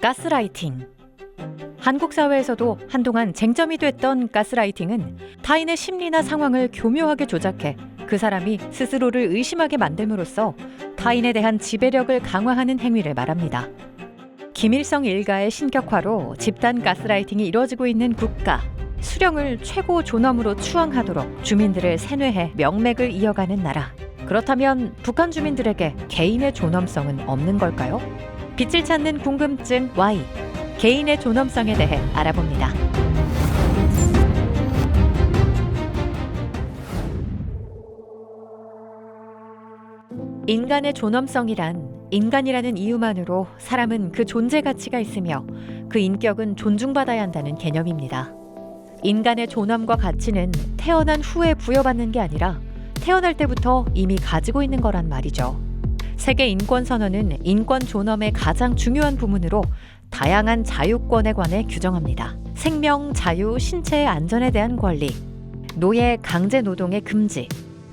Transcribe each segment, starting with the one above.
가스라이팅. 한국 사회에서도 한동안 쟁점이 됐던 가스라이팅은 타인의 심리나 상황을 교묘하게 조작해 그 사람이 스스로를 의심하게 만듦으로써 타인에 대한 지배력을 강화하는 행위를 말합니다. 김일성 일가의 신격화로 집단 가스라이팅이 이루어지고 있는 국가. 수령을 최고 존엄으로 추앙하도록 주민들을 세뇌해 명맥을 이어가는 나라. 그렇다면 북한 주민들에게 개인의 존엄성은 없는 걸까요? 빛을 찾는 궁금증 Y. 개인의 존엄성에 대해 알아봅니다. 인간의 존엄성이란 인간이라는 이유만으로 사람은 그 존재 가치가 있으며 그 인격은 존중받아야 한다는 개념입니다. 인간의 존엄과 가치는 태어난 후에 부여받는 게 아니라 태어날 때부터 이미 가지고 있는 거란 말이죠. 세계 인권 선언은 인권 존엄의 가장 중요한 부문으로 다양한 자유권에 관해 규정합니다. 생명, 자유, 신체의 안전에 대한 권리, 노예, 강제 노동의 금지,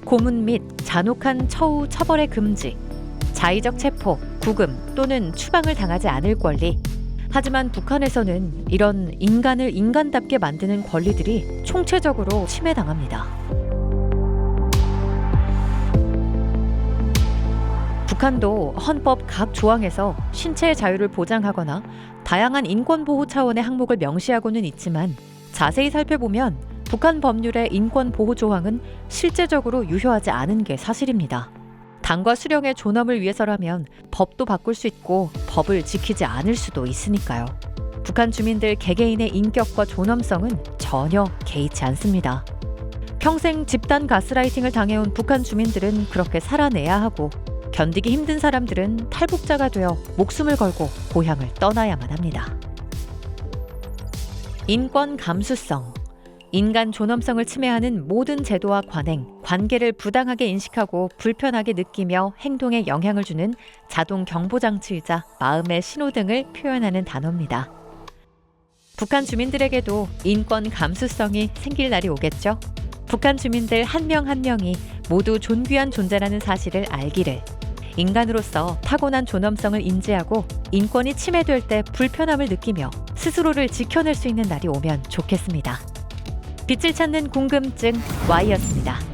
고문 및 잔혹한 처우, 처벌의 금지, 자의적 체포, 구금 또는 추방을 당하지 않을 권리. 하지만 북한에서는 이런 인간을 인간답게 만드는 권리들이 총체적으로 침해당합니다. 북한도 헌법 각 조항에서 신체의 자유를 보장하거나 다양한 인권 보호 차원의 항목을 명시하고는 있지만 자세히 살펴보면 북한 법률의 인권 보호 조항은 실제적으로 유효하지 않은 게 사실입니다. 당과 수령의 존엄을 위해서라면 법도 바꿀 수 있고 법을 지키지 않을 수도 있으니까요. 북한 주민들 개개인의 인격과 존엄성은 전혀 개의치 않습니다. 평생 집단 가스라이팅을 당해온 북한 주민들은 그렇게 살아내야 하고 견디기 힘든 사람들은 탈북자가 되어 목숨을 걸고 고향을 떠나야만 합니다. 인권 감수성. 인간 존엄성을 침해하는 모든 제도와 관행, 관계를 부당하게 인식하고 불편하게 느끼며 행동에 영향을 주는 자동 경보 장치이자 마음의 신호 등을 표현하는 단어입니다. 북한 주민들에게도 인권 감수성이 생길 날이 오겠죠. 북한 주민들 한 명한 명이 모두 존귀한 존재라는 사실을 알기를 인간으로서 타고난 존엄성을 인지하고 인권이 침해될 때 불편함을 느끼며 스스로를 지켜낼 수 있는 날이 오면 좋겠습니다. 빛을 찾는 궁금증 Y였습니다.